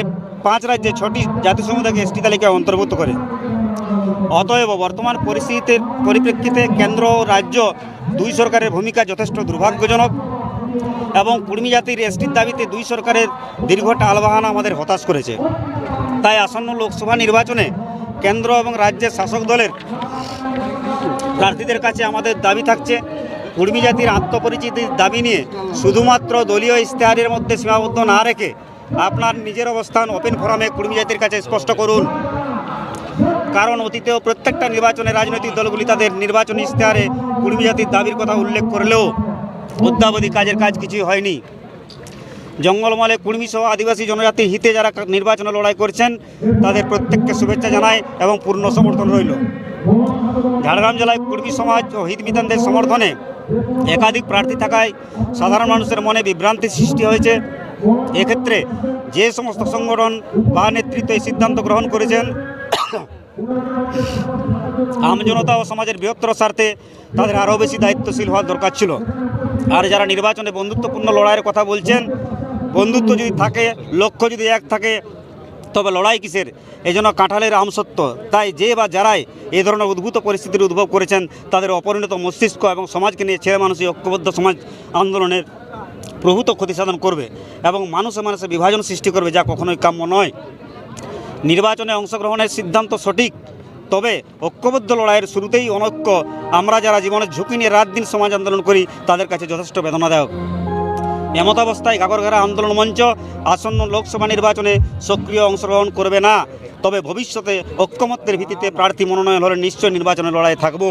ফলে পাঁচ রাজ্যে ছটি জাতিসমূহকে এসটি তালিকায় অন্তর্ভুক্ত করে। অতএব বর্তমান পরিস্থিতির পরিপ্রেক্ষিতে কেন্দ্র ও রাজ্য দুই সরকারের ভূমিকা যথেষ্ট দুর্ভাগ্যজনক এবং কুর্মী জাতির এসটির দাবিতে দুই সরকারের দীর্ঘ টালবাহানা আমাদের হতাশ করেছে। তাই আসন্ন লোকসভা নির্বাচনে কেন্দ্র এবং রাজ্যের শাসক দলের প্রার্থীদের কাছে আমাদের দাবি থাকছে, কুর্মী জাতির আত্মপরিচিতির দাবি নিয়ে শুধুমাত্র দলীয় ইশতেহারের মধ্যে সীমাবদ্ধ না রেখে আপনার নিজের অবস্থান ওপেন ফোরামে কুর্মী জাতির কাছে স্পষ্ট করুন। কারণ অতীতেও প্রত্যেকটা নির্বাচনে রাজনৈতিক দলগুলি তাদের নির্বাচনী ইশতেহারে কুর্মী জাতির দাবির কথা উল্লেখ করলেও অদ্যাবধি কাজের কাজ কিছুই হয়নি। জঙ্গলমলে কুর্মী সহ আদিবাসী জনজাতির হিতে যারা নির্বাচনে লড়াই করছেন, তাদের প্রত্যেককে শুভেচ্ছা জানায় এবং পূর্ণ সমর্থন রইল। ঝাড়গ্রাম জেলায় কুর্মী সমাজ ও হিতবিধানদের সমর্থনে একাধিক প্রার্থী থাকায় সাধারণ মানুষের মনে বিভ্রান্তি সৃষ্টি হয়েছে। এক্ষেত্রে যে সমস্ত সংগঠন বা নেতৃত্ব এই সিদ্ধান্ত গ্রহণ করেছেন আমজনতা ও সমাজের বৃহত্তর স্বার্থে তাদের আরও বেশি দায়িত্বশীল হওয়ার দরকার ছিল। আর যারা নির্বাচনে বন্ধুত্বপূর্ণ লড়াইয়ের কথা বলছেন, বন্ধুত্ব যদি থাকে, লক্ষ্য যদি এক থাকে, তবে লড়াই কিসের? এই জন্য কাঁঠালের আমসত্ব তাই যে বা যারাই এই ধরনের উদ্ভূত পরিস্থিতির উদ্ভব করেছেন, তাদের অপরিণত মস্তিষ্ক এবং সমাজকে নিয়ে ছেলে মানুষই ঐক্যবদ্ধ সমাজ আন্দোলনের প্রভূত ক্ষতি সাধন করবে এবং মানুষে মানুষে বিভাজন সৃষ্টি করবে, যা কখনোই কাম্য নয়। নির্বাচনে অংশগ্রহণের সিদ্ধান্ত সঠিক, তবে ঐক্যবদ্ধ লড়াইয়ের শুরুতেই অনৈক্য। আমরা যারা জীবনের ঝুঁকি নিয়ে রাত দিন সমাজ আন্দোলন করি, তাদের কাছে যথেষ্ট বেদনাদায়ক। এমতাবস্থায় গাগরঘারা আন্দোলন মঞ্চ আসন্ন লোকসভা নির্বাচনে সক্রিয় অংশগ্রহণ করবে না, তবে ভবিষ্যতে ঐক্যমত্যের ভিত্তিতে প্রার্থী মনোনয়ন হলে নিশ্চয় নির্বাচনে লড়াই থাকব।